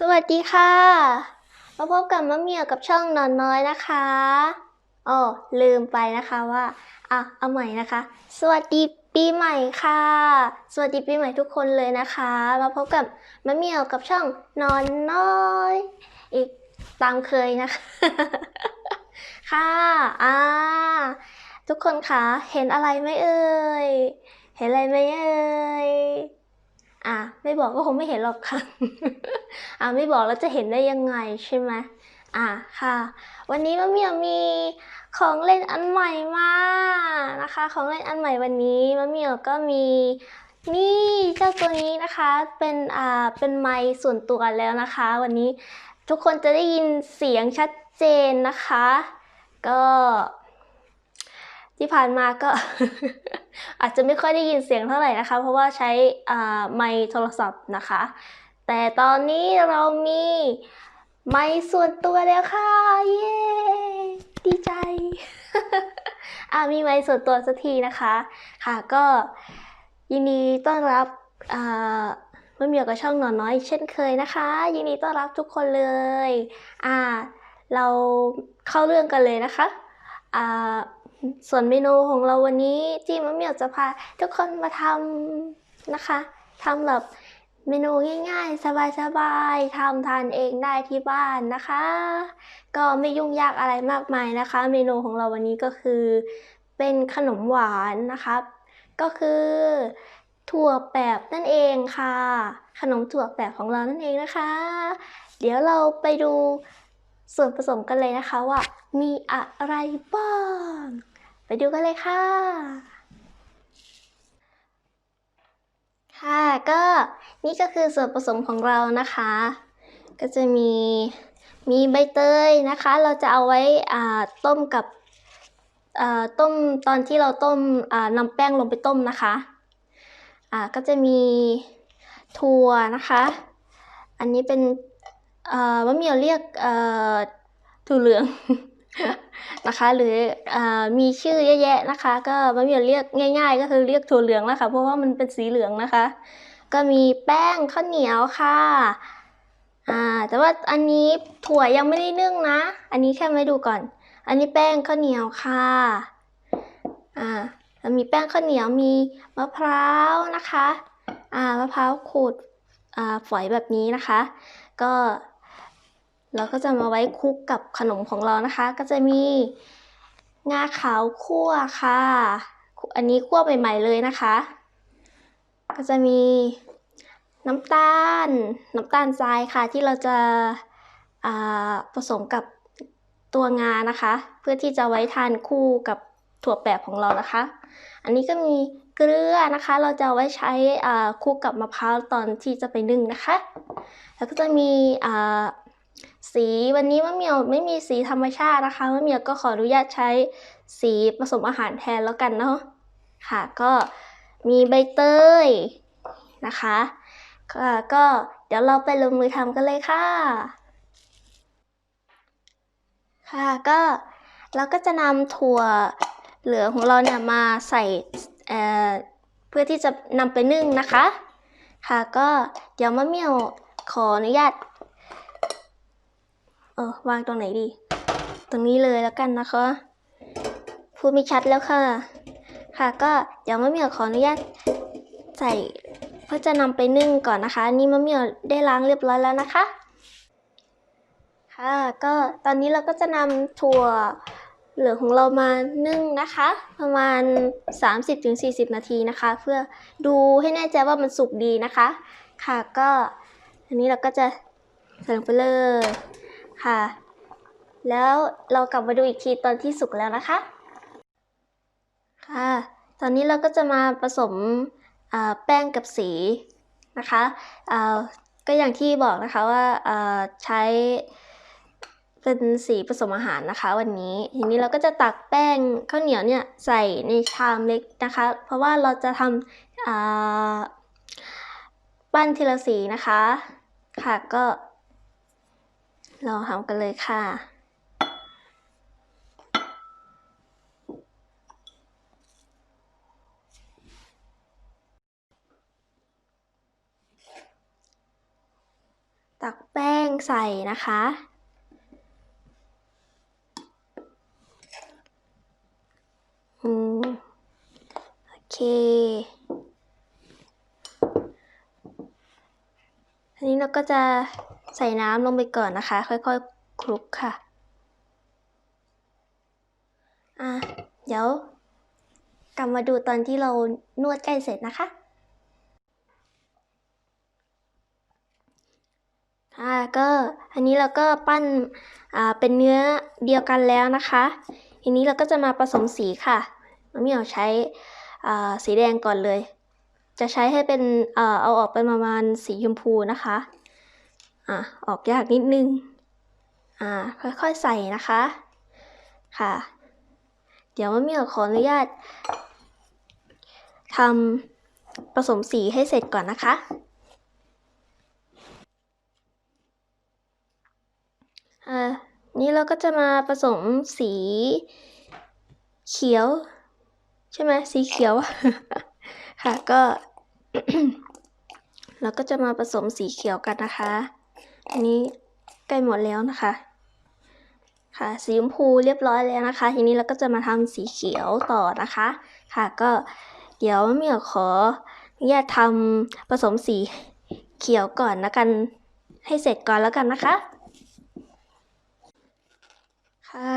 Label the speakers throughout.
Speaker 1: สวัสดีค่ะ มาพบกับมะเมี่ยวกับช่องนอนน้อยนะคะอ๋อลืมไปนะคะว่าอะเอาใหม่นะคะ สวัสดีปีใหม่ค่ะ สวัสดีปีใหม่ทุกคนเลยนะคะ มาพบกับมะเมี่ยวกับช่องนอนน้อย อีกตามเคยนะคะ ค่ะอ่าทุกคนคะเห็นอะไรไหมเอ่ย เห็นอะไรไหมเอ่ย อะไม่บอกก็คงไม่เห็นหรอกค่ะ อะไม่บอกแล้วจะเห็นได้ยังไงใช่ไหมอะค่ะ วันนี้มะเหมียวมีของเล่นอันใหม่มานะคะ ของเล่นอันใหม่วันนี้มะเหมียวก็มีนี่เจ้าตัวนี้นะคะเป็นอ่าเป็นไมค์ส่วนตัวแล้วนะคะ วันนี้ทุกคนจะได้ยินเสียงชัดเจนนะคะ ก็ ที่ผ่านมาก็ อาจจะไม่ค่อยได้ยินเสียงเท่าไหร่นะคะ เพราะว่าใช้ไมค์โทรศัพท์นะคะ แต่ตอนนี้เรามีไมค์ส่วนตัวแล้วค่ะ เย้ดีใจอ่ามีไมค์ส่วนตัวสักทีนะคะ ค่ะก็ยินดีต้อนรับอ่าเมื่อมีอยู่กับช่องหนอนน้อยเช่นเคยนะคะ ยินดีต้อนรับทุกคนเลยอ่าเราเข้าเรื่องกันเลยนะคะอ่า ส่วนเมนูของเราวันนี้ที่มะเหมี่ยวจะพาทุกคนมาทำนะคะทำแบบเมนูง่ายๆ สบายๆทำทานเองได้ที่บ้านนะคะ ก็ไม่ยุ่งยากอะไรมากมายนะคะ เมนูของเราวันนี้ก็คือ เป็นขนมหวานนะครับก็คือถั่วแปบนั่นเองค่ะ ขนมถั่วแปบของเรานั่นเองนะคะ เดี๋ยวเราไปดูส่วนผสมกันเลยนะคะว่ามีอะไรบ้าง ดูกันเลยค่ะ ค่ะก็นี่ก็คือส่วนผสมของเรานะคะ ก็จะมีมีใบเตยนะคะ เราจะเอาไว้อ่าต้มกับอ่าต้มตอนที่เราต้มอ่านำแป้งลงไปต้มนะคะอ่าก็จะมีถั่วนะคะ อันนี้เป็นเอ่อมะเหมี่ยวเรียกถั่วเหลือง นะคะ หรืออมีชื่อเยอะแยะนะคะ ก็มะเหมี่ยวเรียกง่าย ๆ ก็คือเรียกถั่วเหลืองแล้วค่ะเพราะว่ามันเป็นสีเหลืองนะคะ ก็มีแป้งข้าวเหนียวค่ะอ่าแต่ว่าอันนี้ถั่วยังไม่ได้นึ่งนะ อันนี้แค่ไม่ดูก่อน อันนี้แป้งข้าวเหนียวค่ะอ่าแล้วมีแป้งข้าวเหนียวมีมะพร้าวนะคะอ่ามะพร้าวขูดอ่าฝอยแบบนี้นะคะ ก็ เราก็จะมาไว้คลุกกับขนมของเรานะคะ ก็จะมีงาขาวคั่วค่ะ อันนี้คั่วใหม่ๆเลยนะคะ ก็จะมีน้ำตาล น้ำตาลทรายค่ะที่เราจะาผสมกับตัวงานะคะ เพื่อที่จะไว้ทานคู่กับถั่วแปบของเรานะคะ อันนี้ก็มีเกลือนะคะ เราจะไว้ใช้คู่กับมะพร้าวตอนที่จะไปนึ่งนะคะ แล้วก็จะมีา สีวันนี้มะเหมียวไม่มีสีธรรมชาตินะคะมะเหมียวก็ขออนุญาตใช้สีผสมอาหารแทนแล้วกันเนาะค่ะก็มีใบเตยนะคะค่ะก็เดี๋ยวเราไปลงมือทำกันเลยค่ะ ค่ะก็เราก็จะนำถั่วเหลืองของเราเนี่ยมาใส่เอ่อเพื่อที่จะนำไปนึ่งนะคะ ค่ะก็เดี๋ยวมะเหมียวขออนุญาต เออวางตรงไหนดี ตรงนี้เลยแล้วกันนะคะ พูดไม่ชัดแล้วค่ะ ค่ะก็เดี๋ยวมะเมี่ยวขออนุญาตใส่เพื่อจะนำไปนึ่งก่อนนะคะ นี่มะเมี่ยวได้ล้างเรียบร้อยแล้วนะคะ ค่ะ ก็ตอนนี้เราก็จะนำถั่วเหลืองของเรามานึ่งนะคะ ประมาณ 30-40 นาทีนะคะ เพื่อดูให้แน่ใจว่ามันสุกดีนะคะ ค่ะก็อันนี้เราก็จะใส่ลงไปเลย ค่ะ แล้วเรากลับมาดูอีกทีตอนที่สุกแล้วนะคะ ค่ะ ตอนนี้เราก็จะมาผสมแป้งกับสีนะคะก็อย่างที่บอกนะคะว่าใช้เป็นสีผสมอาหารนะคะวันนี้ทีนี้เราก็จะตักแป้งข้าวเหนียวเนี่ยใส่ในชามเล็กนะคะ เพราะว่าเราจะทำปั้นทีละสีนะคะ ค่ะก็ เราทำกันเลยค่ะ ตักแป้งใส่นะคะ อืม โอเคทีนี้เราก็จะ ใส่น้ำลงไปก่อนนะคะ ค่อยๆ คลุกค่ะ อะ เดี๋ยว กลับมาดูตอนที่เรานวดใกล้เสร็จนะคะอ่าก็อันนี้เราก็ปั้นอ่าเป็นเนื้อเดียวกันแล้วนะคะทีนี้เราก็จะมาผสมสีค่ะน้องเหมียวใช้อ่าสีแดงก่อนเลย จะใช้ให้เป็นอ่อเอาออกเป็นประมาณสีชมพูนะคะ อ่าออกยากนิดนึง อ่า ค่อยๆใส่นะคะ ค่ะ เดี๋ยวมะเมียขออนุญาตทำผสมสีให้เสร็จก่อนนะคะ อ่า นี้เราก็จะมาผสมสีเขียว ใช่ไหมสีเขียว ค่ะก็เราก็จะมาผสมสีเขียวกันนะคะ อันนี้ใกล้หมดแล้วนะคะ ค่ะ สีชมพูเรียบร้อยแล้วนะคะ ทีนี้เราก็จะมาทำสีเขียวต่อนะคะ ค่ะ ก็เดี๋ยวเมียขออนุญาตทำผสมสีเขียวก่อนนะกัน ให้เสร็จก่อนแล้วกันนะคะ ค่ะ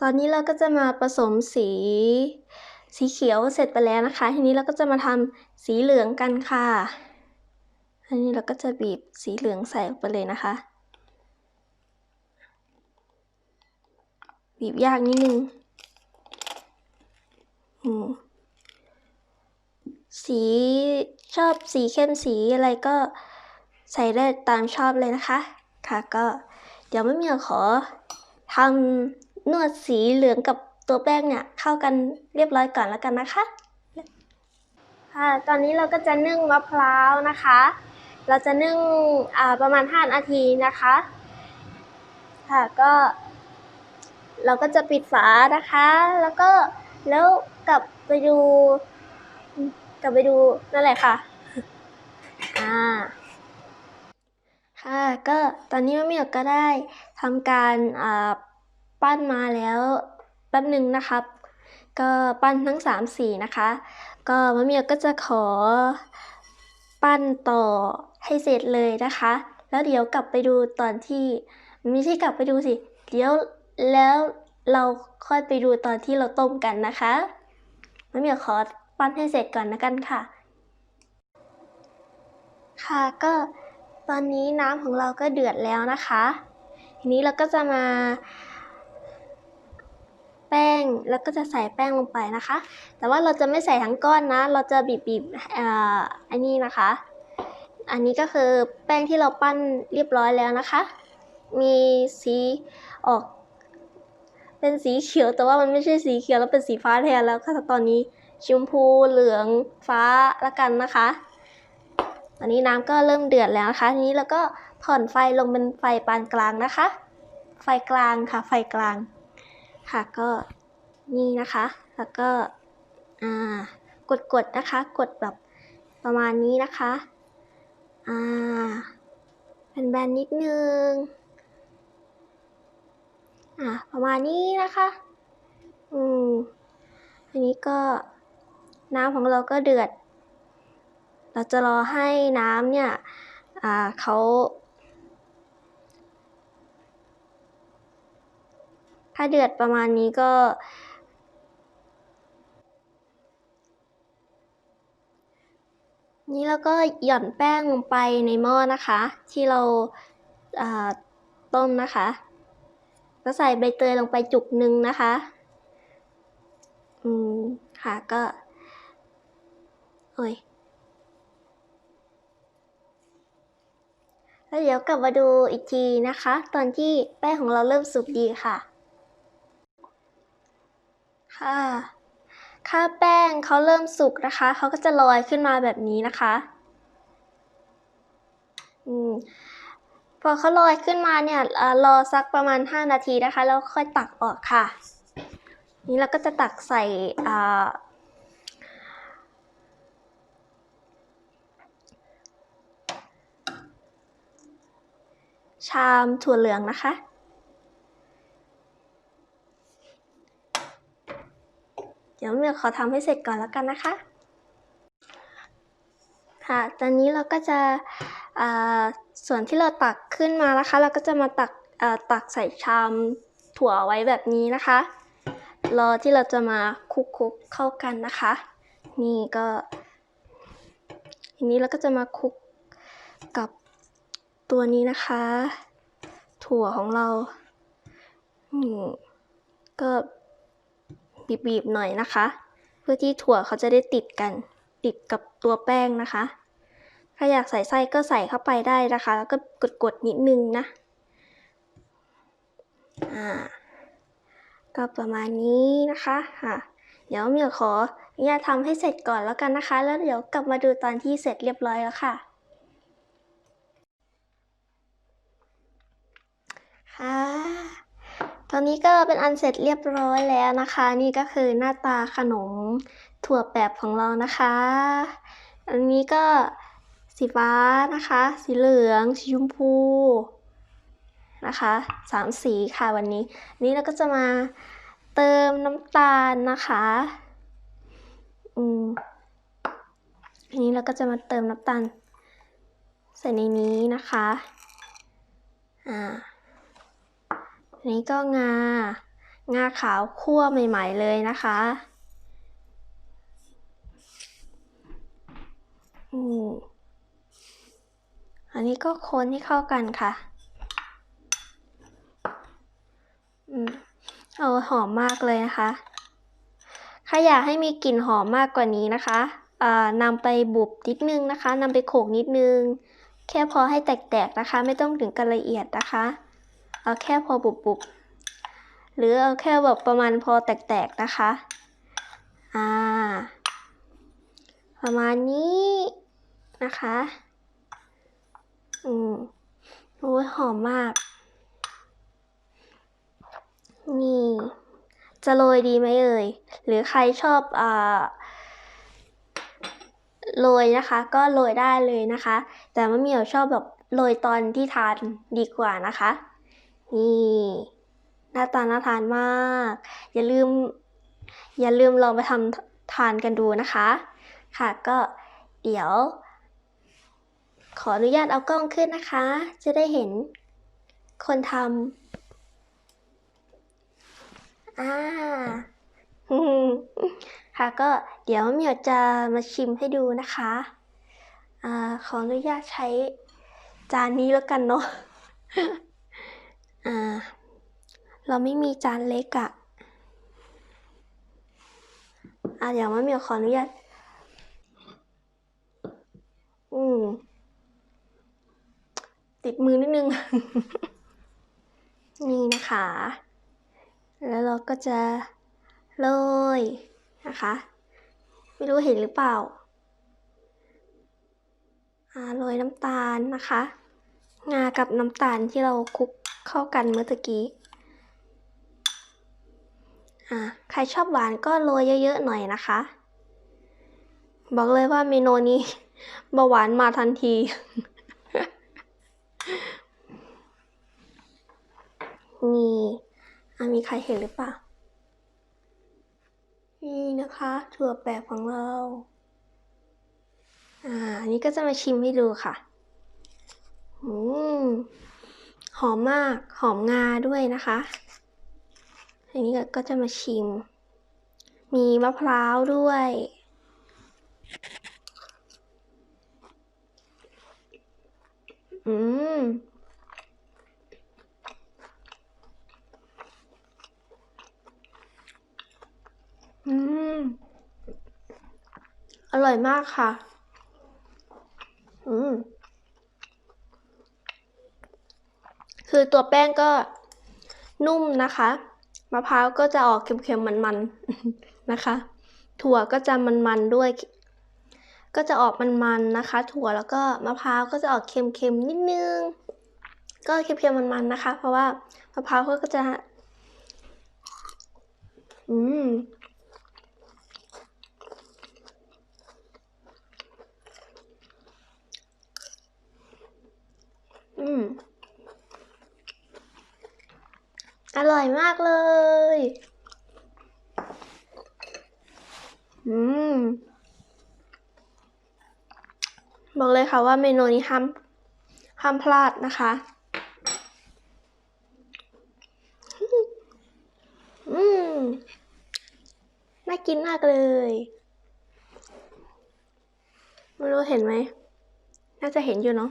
Speaker 1: ตอนนี้เราก็จะมาผสมสีสีเขียวเสร็จไปแล้วนะคะ ทีนี้เราก็จะมาทำสีเหลืองกันค่ะ อันนี้เราก็จะบีบสีเหลืองใส่ลงไปเลยนะคะ บีบยากนิดนึงสีชอบสีเข้มสีอะไรก็ใส่ได้ตามชอบเลยนะคะ ค่ะก็เดี๋ยวไม่มีขอทำนวดสีเหลืองกับตัวแป้งเนี่ยเข้ากันเรียบร้อยก่อนแล้วกันนะคะ ค่ะ ตอนนี้เราก็จะนึ่งมะพร้าวนะคะ เราจะนึ่งประมาณ 5 นาทีนะคะ ค่ะก็ เราก็จะปิดฝานะคะ แล้วก็แล้วกลับไปดูกลับไปดูนั่นแหละค่ะ อ่า ค่ะก็ตอนนี้มะเมี่ยวก็ได้ทำการอ่าปั้นมาแล้วแป๊บหนึ่งนะครับ ก็ปั้นทั้งสามสีนะคะ ก็มะเมี่ยวก็จะขอปั้นต่อ ให้เสร็จเลยนะคะ แล้วเดี๋ยวกลับไปดูตอนที่ไม่ใช่กลับไปดูสิ เดี๋ยวแล้วเราค่อยไปดูตอนที่เราต้มกันนะคะมะเหมี่ยวขอปั้นให้เสร็จก่อนนะกันค่ะ ค่ะก็ตอนนี้น้ำของเราก็เดือดแล้วนะคะ ทีนี้เราก็จะมาแป้งแล้วก็จะใส่แป้งลงไปนะคะ แต่ว่าเราจะไม่ใส่ทั้งก้อนนะ เราจะบีบบีบๆอ่าอันนี้นะคะ อันนี้ก็คือแป้งที่เราปั้นเรียบร้อยแล้วนะคะ มีสีออก เป็นสีเขียวแต่ว่ามันไม่ใช่สีเขียวแล้วเป็นสีฟ้าแทนแล้วค่ะตอนนี้ชมพูเหลืองฟ้าละกันนะคะตอนนี้น้ำก็เริ่มเดือดแล้วนะคะทีนี้เราก็ผ่อนไฟลงเป็นไฟปานกลางนะคะ ไฟกลางค่ะ ไฟกลาง ค่ะก็นี่นะคะ แล้วก็อ่ากดกดๆนะคะ กดแบบประมาณนี้นะคะ อ่าเป็นแบนนิดนึง อ่าประมาณนี้นะคะ อืม อันนี้ก็น้ำของเราก็เดือด เราจะรอให้น้ำเนี่ย อ่าเขาถ้าเดือดประมาณนี้ก็ นี่แล้วก็หย่อนแป้งลงไปในหม้อนะคะ ที่เราาต้มนะคะ ก็ใส่ใบเตยลงไปจุกหนึ่งนะคะ อืมค่ะก็โอ้ยแล้วเดี๋ยวกลับมาดูอีกทีนะคะ ตอนที่แป้งของเราเริ่มสุกดีค่ะ ค่ะ ถ้าแป้งเขาเริ่มสุกนะคะ เขาก็จะลอยขึ้นมาแบบนี้นะคะอืมพอเขาลอยขึ้นมาเนี่ยเอ่อรอสักประมาณ 5 นาทีนะคะ แล้วค่อยตักออกค่ะ นี่เราก็จะตักใส่ชามถั่วเหลืองนะคะ ดี๋ยวเมียขอทำให้เสร็จก่อนแล้วกันนะคะ ค่ะ ตอนนี้เราก็จะส่วนที่เราตักขึ้นมานะคะ เราก็จะมาตักตักใส่ชามถั่วไว้แบบนี้นะคะ รอที่เราจะมาคลุกเข้ากันนะคะ นี่ก็ทีนี้เราก็จะมาคลุกกับตัวนี้นะคะ ถั่วของเราอืมก็ บีบๆหน่อยนะคะ เพื่อที่ถั่วเขาจะได้ติดกัน ติดกับตัวแป้งนะคะถ้าอยากใส่ไส้ก็ใส่เข้าไปได้นะคะ แล้วก็กดๆนิดนึงนะอ่าก็ประมาณนี้นะคะค่ะ เดี๋ยวเมียขออนุญาตทำให้เสร็จก่อนแล้วกันนะคะ แล้วเดี๋ยวกลับมาดูตอนที่เสร็จเรียบร้อยแล้วค่ะ ค่ะ ตอนนี้ก็เป็นอันเสร็จเรียบร้อยแล้วนะคะ นี่ก็คือหน้าตาขนมถั่วแปบของเรานะคะ อันนี้ก็สีฟ้านะคะ สีเหลืองสีชมพูนะคะสามสีค่ะวันนี้ นี้เราก็จะมาเติมน้ำตาลนะคะอืมอันนี้เราก็จะมาเติมน้ำตาลใส่ในนี้นะคะ อ่า นี้ก็งา งาขาวคั่วใหม่ ๆ เลยนะคะอืมอันนี้ก็คนให้เข้ากันค่ะอืมเอาหอมมากเลยนะคะถ้าอยากให้มีกลิ่นหอมมากกว่านี้นะคะอ่านำไปบุบนิดนึงนะคะนำไปโขกนิดนึง แค่พอให้แตกๆนะคะ ไม่ต้องถึงกันละเอียดนะคะ เอาแค่พอบุบๆหรือเอาแค่แบบประมาณพอแตกๆนะคะ อ่า ประมาณนี้นะคะ อืมโอ้ยหอมมาก นี่ จะโรยดีไหมเอ่ย หรือใครชอบอ่าโรยนะคะก็โรยได้เลยนะคะ แต่มะเหมียวชอบแบบโรยตอนที่ทานดีกว่านะคะ นี่หน้าตาน่าทานมาก อย่าลืม อย่าลืมลองไปทำทานกันดูนะคะ ค่ะก็เดี๋ยว ขออนุญาตเอากล้องขึ้นนะคะ จะได้เห็นคนทำอ่าค่ะก็เดี๋ยวเหมียวจะมาชิมให้ดูนะคะอ่าขออนุญาตใช้จานนี้แล้วกันเนาะ อ่า เราไม่มีจานเล็กอะอะเดี๋ยวมะเมียวขออนุญาต อืม ติดมือนิดนึง นี่นะคะ แล้วเราก็จะโรยนะคะ ไม่รู้เห็นหรือเปล่าโรยน้ำตาลนะคะ งากับน้ำตาลที่เราคลุก เข้ากันเมื่อตะกี้อ่าใครชอบหวานก็โรยเยอะๆหน่อยนะคะ บอกเลยว่าเมนูนี้เบาหวานมาทันทีนี่มีใครเห็นหรือเปล่า นี่นะคะถั่วแปบของเรา อ่า อันนี้ก็จะมาชิมให้ดูค่ะ อืม หอมมาก หอมงาด้วยนะคะอันนี้ก็จะมาชิม มีมะพร้าวด้วย อืมอืม อร่อยมากค่ะ อืม คือตัวแป้งก็นุ่มนะคะ มะพร้าวก็จะออกเค็มๆมันๆนะคะ ถั่วก็จะมันๆด้วย ก็จะออกมันๆนะคะ ถั่วแล้วก็มะพร้าวก็จะออกเค็มๆนิดนึง ก็เค็มๆมันๆนะคะ เพราะว่ามะพร้าวก็จะ อืมอืม อร่อยมากเลย อืม บอกเลยค่ะว่าเมนูนี้ห้ามห้ามพลาดนะคะ อืม น่ากินมากเลย ไม่รู้เห็นไหม น่าจะเห็นอยู่เนาะ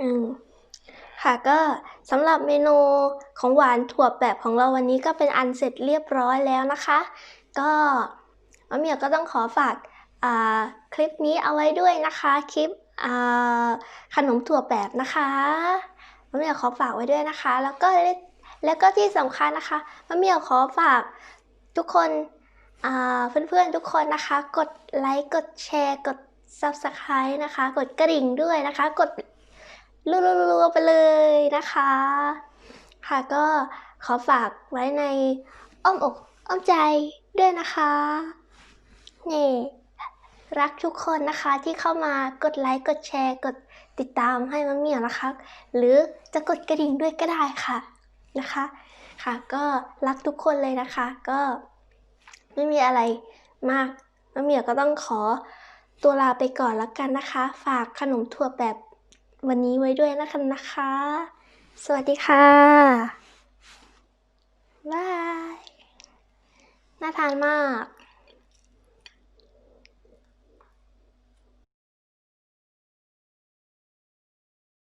Speaker 1: อืม ค่ะก็ สำหรับเมนูของหวานถั่วแปบของเราวันนี้ก็เป็นอันเสร็จเรียบร้อยแล้วนะคะ ก็มะเมียวก็ต้องขอฝากคลิปนี้เอาไว้ด้วยนะคะ คลิปขนมถั่วแปบนะคะมะเมียวขอฝากไว้ด้วยนะคะ แล้วก็แล้วก็ที่สำคัญนะคะมะเมียวขอฝากทุกคนเพื่อนๆทุกคนนะคะ กดไลค์กดแชร์กด Subscribe นะคะ กดกระดิ่งด้วยนะคะ กด รัวๆไปเลยนะคะ ค่ะก็ขอฝากไว้ในอ้อมอกอ้อมใจด้วยนะคะ นี่ รักทุกคนนะคะที่เข้ามากดไลค์กดแชร์กดติดตามให้มะเหมี่ยวนะคะ หรือจะกดกระดิ่งด้วยก็ได้ค่ะนะคะ ค่ะก็รักทุกคนเลยนะคะ ก็ไม่มีอะไรมากมะเหมี่ยก็ต้องขอตัวลาไปก่อนแล้วกันนะคะ ฝากขนมถั่วแบบ วันนี้ไว้ด้วยนะคะนะคะ สวัสดีค่ะบาย น่าทานมาก